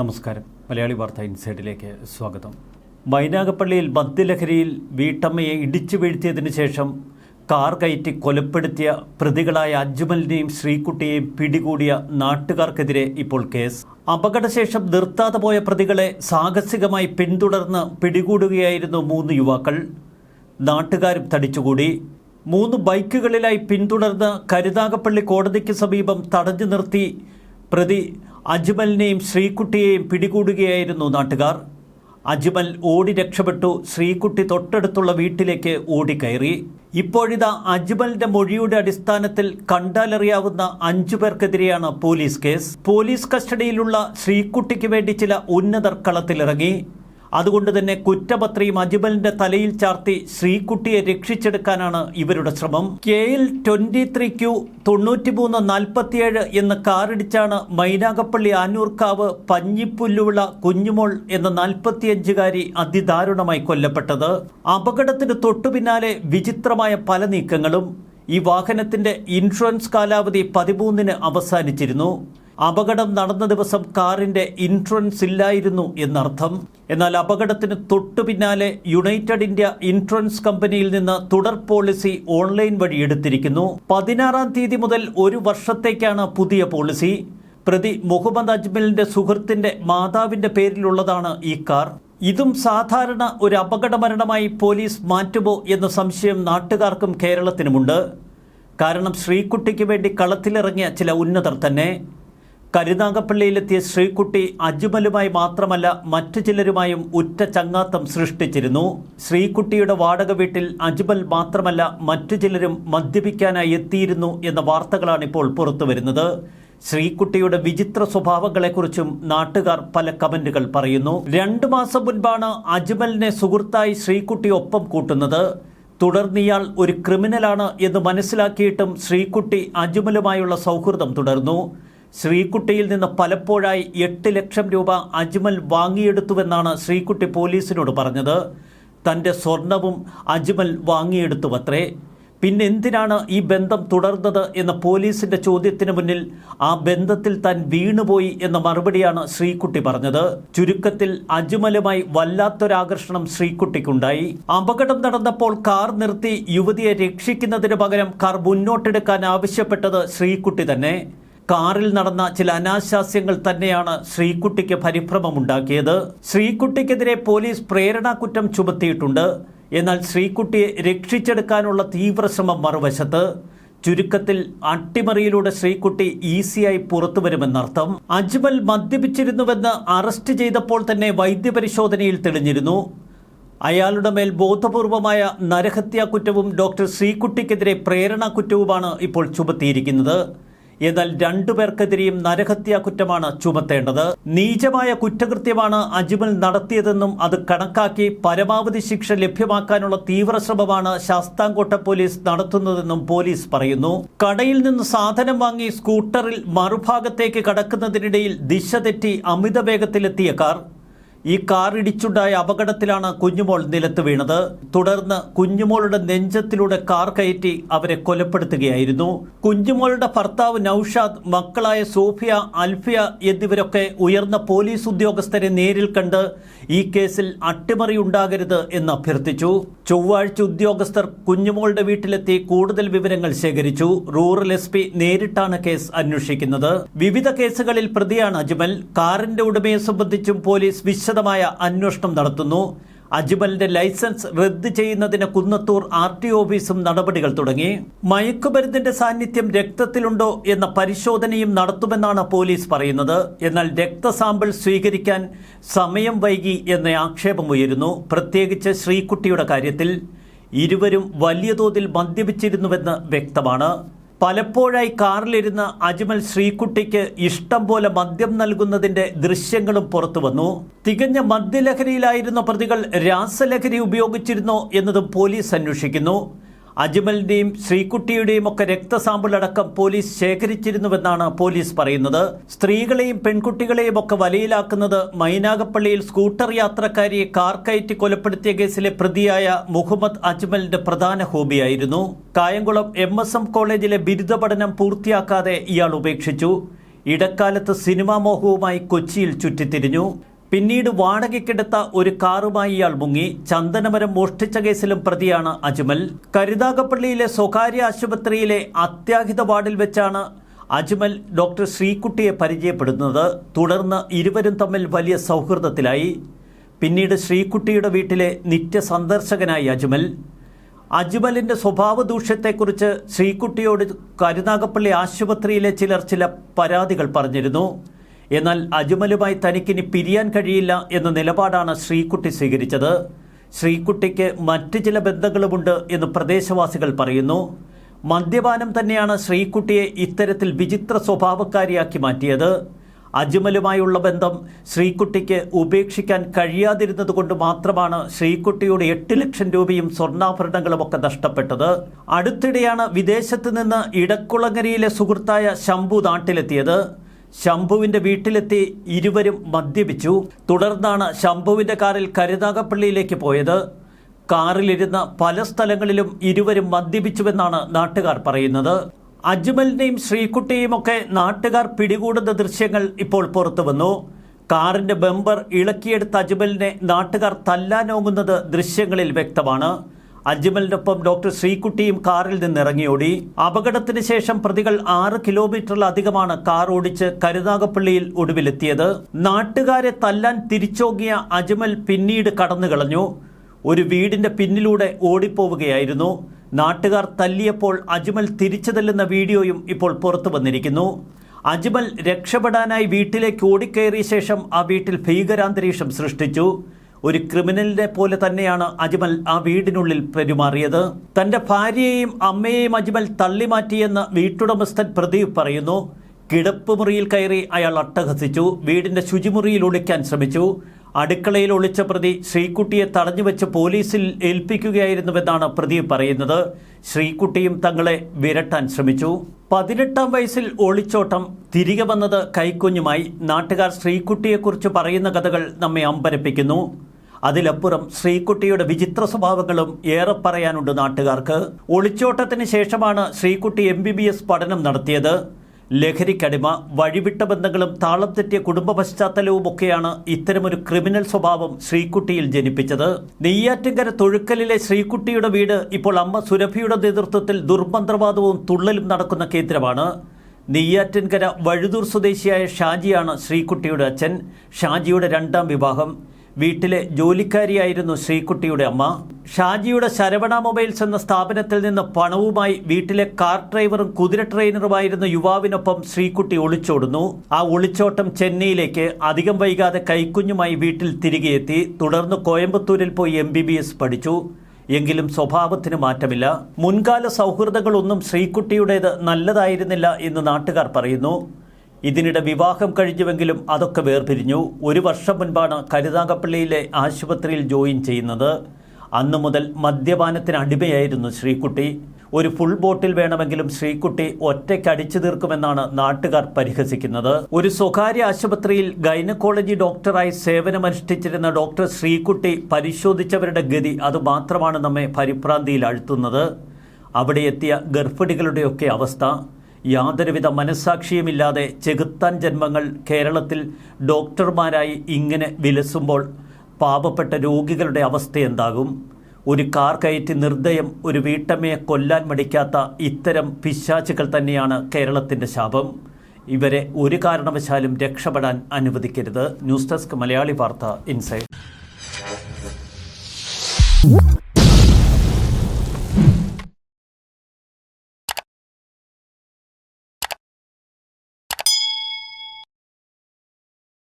നമസ്കാരം. മലയാളി വാർത്ത ഇൻസൈഡിലേക്ക് സ്വാഗതം. വൈനാഗപ്പള്ളിയിൽ മദ്യലഹരിയിൽ വീട്ടമ്മയെ ഇടിച്ചു വീഴ്ത്തിയതിനു ശേഷം കാർ കയറ്റി കൊലപ്പെടുത്തിയ പ്രതികളായ അജ്മലിനെയും ശ്രീകുട്ടിയെയും പിടികൂടിയ നാട്ടുകാർക്കെതിരെ ഇപ്പോൾ കേസ്. അപകടശേഷം നിർത്താതെ പോയ പ്രതികളെ സാഹസികമായി പിന്തുടർന്ന് പിടികൂടുകയായിരുന്നു മൂന്ന് യുവാക്കൾ. നാട്ടുകാരും തടിച്ചുകൂടി. മൂന്ന് ബൈക്കുകളിലായി പിന്തുടർന്ന് കരുനാഗപ്പള്ളി കോടതിക്ക് സമീപം തടഞ്ഞു നിർത്തി പ്രതി അജ്മലിനെയും ശ്രീകുട്ടിയെയും പിടികൂടുകയായിരുന്നു നാട്ടുകാർ. അജ്മൽ ഓടി രക്ഷപ്പെട്ടു ശ്രീകുട്ടി തൊട്ടടുത്തുള്ള വീട്ടിലേക്ക് ഓടിക്കയറി. ഇപ്പോഴിതാ അജ്മലിന്റെ മൊഴിയുടെ അടിസ്ഥാനത്തിൽ കണ്ടാലറിയാവുന്ന അഞ്ചു പേർക്കെതിരെയാണ് പോലീസ് കേസ്. പോലീസ് കസ്റ്റഡിയിലുള്ള ശ്രീകുട്ടിക്ക് വേണ്ടി ചില ഉന്നതർ കളത്തിലിറങ്ങി. അതുകൊണ്ട് തന്നെ കുറ്റപത്രയും അജ്മലിന്റെ തലയിൽ ചാർത്തി ശ്രീകുട്ടിയെ രക്ഷിച്ചെടുക്കാനാണ് ഇവരുടെ ശ്രമം. K L twenty three Q തൊണ്ണൂറ്റിമൂന്ന് നാൽപ്പത്തിയേഴ് എന്ന കാറിടിച്ചാണ് മൈനാഗപ്പള്ളി ആനൂർക്കാവ് പഞ്ഞിപ്പുല്ലുള്ള കുഞ്ഞുമോൾ എന്ന നാൽപ്പത്തിയഞ്ചുകാരി അതിദാരുണമായി കൊല്ലപ്പെട്ടത്. അപകടത്തിന് തൊട്ടുപിന്നാലെ വിചിത്രമായ പല നീക്കങ്ങളും. ഈ വാഹനത്തിന്റെ ഇൻഷുറൻസ് കാലാവധി പതിമൂന്നിന് അവസാനിച്ചിരുന്നു. അപകടം നടന്ന ദിവസം കാറിന്റെ ഇൻഷുറൻസ് ഇല്ലായിരുന്നു എന്നർത്ഥം. എന്നാൽ അപകടത്തിന് തൊട്ടു പിന്നാലെ യുണൈറ്റഡ് ഇന്ത്യ ഇൻഷുറൻസ് കമ്പനിയിൽ നിന്ന് തുടർ പോളിസി ഓൺലൈൻ വഴി എടുത്തിരിക്കുന്നു. പതിനാറാം തീയതി മുതൽ ഒരു വർഷത്തേക്കാണ് പുതിയ പോളിസി. പ്രതി മുഹമ്മദ് അജ്മലിന്റെ സുഹൃത്തിന്റെ മാതാവിന്റെ പേരിലുള്ളതാണ് ഈ കാർ. ഇതും സാധാരണ ഒരു അപകട മരണമായി പോലീസ് മാറ്റുമോ എന്ന സംശയം നാട്ടുകാർക്കും കേരളത്തിനുമുണ്ട്. കാരണം ശ്രീകുട്ടിക്ക് വേണ്ടി കളത്തിലിറങ്ങിയ ചില ഉന്നതർ തന്നെ കരുനാഗപ്പള്ളിയിലെത്തിയ ശ്രീകുട്ടി അജ്മലുമായി മാത്രമല്ല മറ്റു ചിലരുമായും ഉറ്റ ചങ്ങാത്തം സൃഷ്ടിച്ചിരുന്നു. ശ്രീകുട്ടിയുടെ വാടക വീട്ടിൽ അജ്മൽ മാത്രമല്ല മറ്റു ചിലരും മദ്യപിക്കാനായി എത്തിയിരുന്നു എന്ന വാർത്തകളാണ് ഇപ്പോൾ പുറത്തുവരുന്നത്. ശ്രീകുട്ടിയുടെ വിചിത്ര സ്വഭാവങ്ങളെക്കുറിച്ചും നാട്ടുകാർ പല കമന്റുകൾ പറയുന്നു. രണ്ടു മാസം മുൻപാണ് അജ്മലിനെ സുഹൃത്തായി ശ്രീകുട്ടി ഒപ്പം കൂട്ടുന്നത്. തുടർന്ന് ഇയാൾ ഒരു ക്രിമിനലാണ് എന്ന് മനസ്സിലാക്കിയിട്ടും ശ്രീകുട്ടി അജ്മലുമായുള്ള സൗഹൃദം തുടർന്നു. ശ്രീകുട്ടിയിൽ നിന്ന് പലപ്പോഴായി എട്ട് ലക്ഷം രൂപ അജ്മൽ വാങ്ങിയെടുത്തുവെന്നാണ് ശ്രീകുട്ടി പോലീസിനോട് പറഞ്ഞത്. തന്റെ സ്വർണവും അജ്മൽ വാങ്ങിയെടുത്തുവത്രേ. പിന്നെ എന്തിനാണ് ഈ ബന്ധം തുടർന്നത് എന്ന പോലീസിന്റെ ചോദ്യത്തിന് മുന്നിൽ ആ ബന്ധത്തിൽ താൻ വീണുപോയി എന്ന മറുപടിയാണ് ശ്രീകുട്ടി പറഞ്ഞത്. ചുരുക്കത്തിൽ അജ്മലുമായി വല്ലാത്തൊരാകർഷണം ശ്രീകുട്ടിക്കുണ്ടായി. അപകടം നടന്നപ്പോൾ കാർ നിർത്തി യുവതിയെ രക്ഷിക്കുന്നതിന് പകരം കാർ മുന്നോട്ടെടുക്കാൻ ആവശ്യപ്പെട്ടത് ശ്രീകുട്ടി തന്നെ. കാറിൽ നടന്ന ചില അനാശാസ്യങ്ങൾ തന്നെയാണ് ശ്രീകുട്ടിക്ക് പരിഭ്രമമുണ്ടാക്കിയത്. ശ്രീകുട്ടിക്കെതിരെ പോലീസ് പ്രേരണാകുറ്റം ചുമത്തിയിട്ടുണ്ട്. എന്നാൽ ശ്രീകുട്ടിയെ രക്ഷിച്ചെടുക്കാനുള്ള തീവ്രശ്രമം മറുവശത്ത്. ചുരുക്കത്തിൽ അട്ടിമറിയിലൂടെ ശ്രീകുട്ടി ഈസിയായി പുറത്തു വരുമെന്നർത്ഥം അജ്മൽ മദ്യപിച്ചിരുന്നുവെന്ന് അറസ്റ്റ് ചെയ്തപ്പോൾ തന്നെ വൈദ്യപരിശോധനയിൽ തെളിഞ്ഞിരുന്നു. അയാളുടെ മേൽ ബോധപൂർവമായ നരഹത്യാ കുറ്റവും ഡോക്ടർ ശ്രീകുട്ടിക്കെതിരെ പ്രേരണാ കുറ്റവുമാണ് ഇപ്പോൾ ചുമത്തിയിരിക്കുന്നത്. എന്നാൽ രണ്ടുപേർക്കെതിരെയും നരഹത്യാ കുറ്റമാണ് ചുമത്തേണ്ടത്. നീചമായ കുറ്റകൃത്യമാണ് അജ്മൽ നടത്തിയതെന്നും അത് കണക്കാക്കി പരമാവധി ശിക്ഷ ലഭ്യമാക്കാനുള്ള തീവ്രശ്രമമാണ് ശാസ്താംകോട്ട പോലീസ് നടത്തുന്നതെന്നും പോലീസ് പറയുന്നു. കടയിൽ നിന്ന് സാധനം വാങ്ങി സ്കൂട്ടറിൽ മറുഭാഗത്തേക്ക് കടക്കുന്നതിനിടയിൽ ദിശ തെറ്റി അമിത വേഗത്തിലെത്തിയ കാർ ഈ കാർ ഇടിച്ചുണ്ടായ അപകടത്തിലാണ് കുഞ്ഞുമോൾ നിലത്ത് വീണത്. തുടർന്ന് കുഞ്ഞുമോളുടെ നെഞ്ചത്തിലൂടെ കാർ കയറ്റി അവരെ കൊലപ്പെടുത്തുകയായിരുന്നു. കുഞ്ഞുമോളുടെ ഭർത്താവ് നൌഷാദ് മക്കളായ സോഫിയ അൽഫിയ എന്നിവരൊക്കെ ഉയർന്ന പോലീസ് ഉദ്യോഗസ്ഥരെ നേരിൽ കണ്ട് ഈ കേസിൽ അട്ടിമറി ഉണ്ടാകരുത് എന്ന് അഭ്യർത്ഥിച്ചു. ചൊവ്വാഴ്ച ഉദ്യോഗസ്ഥർ കുഞ്ഞുമോളുടെ വീട്ടിലെത്തി കൂടുതൽ വിവരങ്ങൾ ശേഖരിച്ചു. റൂറൽ എസ് പി നേരിട്ടാണ് കേസ് അന്വേഷിക്കുന്നത്. വിവിധ കേസുകളിൽ പ്രതിയാണ് അജ്മൽ. കാറിന്റെ ഉടമയെ സംബന്ധിച്ചും പോലീസ് വിശദമായ അന്വേഷണം നടത്തുന്നു. അജ്മലിന്റെ ലൈസൻസ് റദ്ദ് ചെയ്യുന്നതിന് കുന്നത്തൂർ ആർ ടി ഓഫീസും നടപടികൾ തുടങ്ങി. മയക്കുമരുന്നിന്റെ സാന്നിധ്യം രക്തത്തിലുണ്ടോ എന്ന പരിശോധനയും നടത്തുമെന്നാണ് പോലീസ് പറയുന്നത്. എന്നാൽ രക്തസാമ്പിൾ സ്വീകരിക്കാൻ സമയം വൈകി എന്ന ആക്ഷേപമുയരുന്നു പ്രത്യേകിച്ച് ശ്രീകുട്ടിയുടെ കാര്യത്തിൽ ഇരുവരും വലിയ തോതിൽ മദ്യപിച്ചിരുന്നുവെന്ന് വ്യക്തമാണ്. പലപ്പോഴായി കാറിലിരുന്ന അജ്മൽ ശ്രീകുട്ടിക്ക് ഇഷ്ടം പോലെ മദ്യം നൽകുന്നതിന്റെ ദൃശ്യങ്ങളും പുറത്തു വന്നു. തികഞ്ഞ മദ്യലഹരിയിലായിരുന്ന പ്രതികൾ രാസലഹരി ഉപയോഗിച്ചിരുന്നോ എന്നതും പോലീസ് അന്വേഷിക്കുന്നു. അജ്മലിന്റെയും ശ്രീകുട്ടിയുടെയും ഒക്കെ രക്തസാമ്പിൾ അടക്കം പോലീസ് ശേഖരിച്ചിരുന്നുവെന്നാണ് പോലീസ് പറയുന്നത്. സ്ത്രീകളെയും പെൺകുട്ടികളെയും ഒക്കെ വലയിലാക്കുന്നത് മൈനാഗപ്പള്ളിയിൽ സ്കൂട്ടർ യാത്രക്കാരിയെ കാർ കയറ്റി കൊലപ്പെടുത്തിയ കേസിലെ പ്രതിയായ മുഹമ്മദ് അജ്മലിന്റെ പ്രധാന ഹോബിയായിരുന്നു. കായംകുളം എം എസ് എം കോളേജിലെ ബിരുദ പഠനം പൂർത്തിയാക്കാതെ ഇയാൾ ഉപേക്ഷിച്ചു. ഇടക്കാലത്ത് സിനിമാ മോഹവുമായി കൊച്ചിയിൽ ചുറ്റിത്തിരിഞ്ഞു. പിന്നീട് വാടകയ്ക്കെടുത്ത ഒരു കാറുമായി ഇയാൾ മുങ്ങി. ചന്ദനമരം മോഷ്ടിച്ച കേസിലും പ്രതിയാണ് അജ്മൽ. കരുതാകപ്പള്ളിയിലെ സ്വകാര്യ ആശുപത്രിയിലെ അത്യാഹിത വാർഡിൽ വെച്ചാണ് അജ്മൽ ഡോക്ടർ ശ്രീകുട്ടിയെ പരിചയപ്പെടുന്നത്. തുടർന്ന് ഇരുവരും തമ്മിൽ വലിയ സൗഹൃദത്തിലായി. പിന്നീട് ശ്രീകുട്ടിയുടെ വീട്ടിലെ നിത്യ സന്ദർശകനായി അജ്മൽ. അജ്മലിന്റെ സ്വഭാവ ദൂഷ്യത്തെക്കുറിച്ച് ശ്രീകുട്ടിയോട് കരുനാഗപ്പള്ളി ആശുപത്രിയിലെ ചിലർ ചില പരാതികൾ പറഞ്ഞിരുന്നു. എന്നാൽ അജ്മലുമായി തനിക്കിനി പിരിയാൻ കഴിയില്ല എന്ന നിലപാടാണ് ശ്രീകുട്ടി സ്വീകരിച്ചത്. ശ്രീകുട്ടിക്ക് മറ്റ് ചില ബന്ധങ്ങളുമുണ്ട് എന്ന് പ്രദേശവാസികൾ പറയുന്നു. മദ്യപാനം തന്നെയാണ് ശ്രീകുട്ടിയെ ഇത്തരത്തിൽ വിചിത്ര സ്വഭാവക്കാരിയാക്കി മാറ്റിയത്. അജ്മലുമായുള്ള ബന്ധം ശ്രീകുട്ടിക്ക് ഉപേക്ഷിക്കാൻ കഴിയാതിരുന്നതുകൊണ്ട് മാത്രമാണ് ശ്രീകുട്ടിയുടെ എട്ട് ലക്ഷം രൂപയും സ്വർണാഭരണങ്ങളുമൊക്കെ നഷ്ടപ്പെട്ടത്. അടുത്തിടെയാണ് വിദേശത്ത് നിന്ന് ഇടക്കുളങ്ങരയിലെ സുഹൃത്തായ ശംഭു നാട്ടിലെത്തിയത്. ശംഭുവിന്റെ വീട്ടിലെത്തി ഇരുവരും മദ്യപിച്ചു. തുടർന്നാണ് ശംഭുവിന്റെ കാറിൽ കരുനാഗപ്പള്ളിയിലേക്ക് പോയത്. കാറിലിരുന്ന പല സ്ഥലങ്ങളിലും ഇരുവരും മദ്യപിച്ചുവെന്നാണ് നാട്ടുകാർ പറയുന്നത്. അജ്മലിനെയും ശ്രീകുട്ടിയെയും ഒക്കെ നാട്ടുകാർ പിടികൂടുന്ന ദൃശ്യങ്ങൾ ഇപ്പോൾ പുറത്തുവന്നു കാറിന്റെ ബമ്പർ ഇളക്കിയെടുത്ത അജ്മലിനെ നാട്ടുകാർ തല്ലാനോങ്ങുന്നത് ദൃശ്യങ്ങളിൽ വ്യക്തമാണ്. അജ്മലിനൊപ്പം ഡോക്ടർ ശ്രീകുട്ടിയും കാറിൽ നിന്നിറങ്ങിയോടി. അപകടത്തിന് ശേഷം പ്രതികൾ ആറ് കിലോമീറ്ററിലധികമാണ് കാർ ഓടിച്ച് കരുനാഗപ്പള്ളിയിൽ ഒടുവിലെത്തിയത്. നാട്ടുകാരെ തല്ലാൻ തിരിച്ചോങ്ങിയ അജ്മൽ പിന്നീട് കടന്നു കളഞ്ഞു ഒരു വീടിന്റെ പിന്നിലൂടെ ഓടിപ്പോവുകയായിരുന്നു. നാട്ടുകാർ തല്ലിയപ്പോൾ അജ്മൽ തിരിച്ചു തല്ലുന്ന വീഡിയോയും ഇപ്പോൾ പുറത്തു വന്നിരിക്കുന്നു. അജ്മൽ രക്ഷപ്പെടാനായി വീട്ടിലേക്ക് ഓടിക്കയറിയ ശേഷം ആ വീട്ടിൽ ഭീകരാന്തരീക്ഷം സൃഷ്ടിച്ചു. ഒരു ക്രിമിനലിനെ പോലെ തന്നെയാണ് അജ്മൽ ആ വീടിനുള്ളിൽ പെരുമാറിയത്. തന്റെ ഭാര്യയെയും അമ്മയെയും അജ്മൽ തള്ളിമാറ്റിയെന്ന് വീട്ടുടമസ്ഥൻ പ്രദീപ് പറയുന്നു. കിടപ്പ് മുറിയിൽ കയറി അയാൾ അട്ടഹസിച്ചു. വീടിന്റെ ശുചിമുറിയിൽ ഒളിക്കാൻ ശ്രമിച്ചു. അടുക്കളയിൽ ഒളിച്ച പ്രതി ശ്രീകുട്ടിയെ തടഞ്ഞുവെച്ച് പോലീസിൽ ഏൽപ്പിക്കുകയായിരുന്നുവെന്നാണ് പ്രദീപ് പറയുന്നത്. ശ്രീകുട്ടിയും തങ്ങളെ വിരട്ടാൻ ശ്രമിച്ചു. പതിനെട്ടാം വയസ്സിൽ ഒളിച്ചോട്ടം തിരികെ വന്നത് കൈക്കുഞ്ഞുമായി. നാട്ടുകാർ ശ്രീകുട്ടിയെക്കുറിച്ച് പറയുന്ന കഥകൾ നമ്മെ അമ്പരപ്പിക്കുന്നു. അതിലപ്പുറം ശ്രീകുട്ടിയുടെ വിചിത്ര സ്വഭാവങ്ങളും ഏറെ പറയാനുണ്ട് നാട്ടുകാർക്ക്. ഒളിച്ചോട്ടത്തിന് ശേഷമാണ് ശ്രീകുട്ടി എം പഠനം നടത്തിയത്. ലഹരിക്കടിമ വഴിവിട്ട ബന്ധങ്ങളും താളം തെറ്റിയ കുടുംബ പശ്ചാത്തലവും ഒക്കെയാണ് ഇത്തരമൊരു ക്രിമിനൽ സ്വഭാവം ശ്രീകുട്ടിയിൽ ജനിപ്പിച്ചത്. നെയ്യാറ്റിൻകര തൊഴുക്കലിലെ ശ്രീകുട്ടിയുടെ വീട് ഇപ്പോൾ അമ്മ സുരഭിയുടെ നേതൃത്വത്തിൽ ദുർമന്ത്രവാദവും തുള്ളലും നടക്കുന്ന കേന്ദ്രമാണ്. നെയ്യാറ്റിൻകര വഴുതൂർ സ്വദേശിയായ ഷാജിയാണ് ശ്രീകുട്ടിയുടെ അച്ഛൻ. ഷാജിയുടെ രണ്ടാം വിവാഹം. വീട്ടിലെ ജോലിക്കാരിയായിരുന്നു ശ്രീകുട്ടിയുടെ അമ്മ. ഷാജിയുടെ ശരവണ മൊബൈൽസ് എന്ന സ്ഥാപനത്തിൽ നിന്ന് പണവുമായി വീട്ടിലെ കാർ ഡ്രൈവറും കുതിര ട്രെയിനറുമായിരുന്ന യുവാവിനൊപ്പം ശ്രീകുട്ടി ഒളിച്ചോടുന്നു. ആ ഒളിച്ചോട്ടം ചെന്നൈയിലേക്ക് അധികം വൈകാതെ കൈക്കുഞ്ഞുമായി വീട്ടിൽ തിരികെ എത്തി. തുടർന്ന് കോയമ്പത്തൂരിൽ പോയി എം പഠിച്ചു. എങ്കിലും സ്വഭാവത്തിന് മാറ്റമില്ല. മുൻകാല സൗഹൃദങ്ങളൊന്നും ശ്രീകുട്ടിയുടേത് നല്ലതായിരുന്നില്ല എന്ന് നാട്ടുകാർ പറയുന്നു. ഇതിനിടെ വിവാഹം കഴിഞ്ഞുവെങ്കിലും അതൊക്കെ വേർപിരിഞ്ഞു. ഒരു വർഷം മുൻപാണ് കരുതാകപ്പള്ളിയിലെ ആശുപത്രിയിൽ ജോയിൻ ചെയ്യുന്നത്. അന്നു മുതൽ മദ്യപാനത്തിന് അടിമയായിരുന്നു ശ്രീകുട്ടി. ഒരു ഫുൾ ബോട്ടിൽ വേണമെങ്കിലും ശ്രീകുട്ടി ഒറ്റയ്ക്ക് അടിച്ചു തീർക്കുമെന്നാണ് നാട്ടുകാർ പരിഹസിക്കുന്നത്. ഒരു സ്വകാര്യ ആശുപത്രിയിൽ ഗൈനക്കോളജി ഡോക്ടറായി സേവനമനുഷ്ഠിച്ചിരുന്ന ഡോക്ടർ ശ്രീകുട്ടി പരിശോധിച്ചവരുടെ ഗതി അതുമാത്രമാണ് നമ്മെ പരിഭ്രാന്തിയിൽ അഴുത്തുന്നത് അവിടെ എത്തിയ ഗർഭിണികളുടെയൊക്കെ അവസ്ഥ. യാതൊരുവിധ മനസ്സാക്ഷിയുമില്ലാതെ ചെകുത്താൻ ജന്മങ്ങൾ കേരളത്തിൽ ഡോക്ടർമാരായി ഇങ്ങനെ വിലസുമ്പോൾ പാവപ്പെട്ട രോഗികളുടെ അവസ്ഥ എന്താകും? ഒരു കാർ കയറ്റി നിർദ്ദയം ഒരു വീട്ടമ്മയെ കൊല്ലാൻ മടിക്കാത്ത ഇത്തരം പിശാചുകൾ തന്നെയാണ് കേരളത്തിന്റെ ശാപം. ഇവരെ ഒരു കാരണവശാലും രക്ഷപ്പെടാൻ അനുവദിക്കരുത്. ന്യൂസ് ഡെസ്ക് മലയാളി വാർത്ത ഇൻസൈഡ്.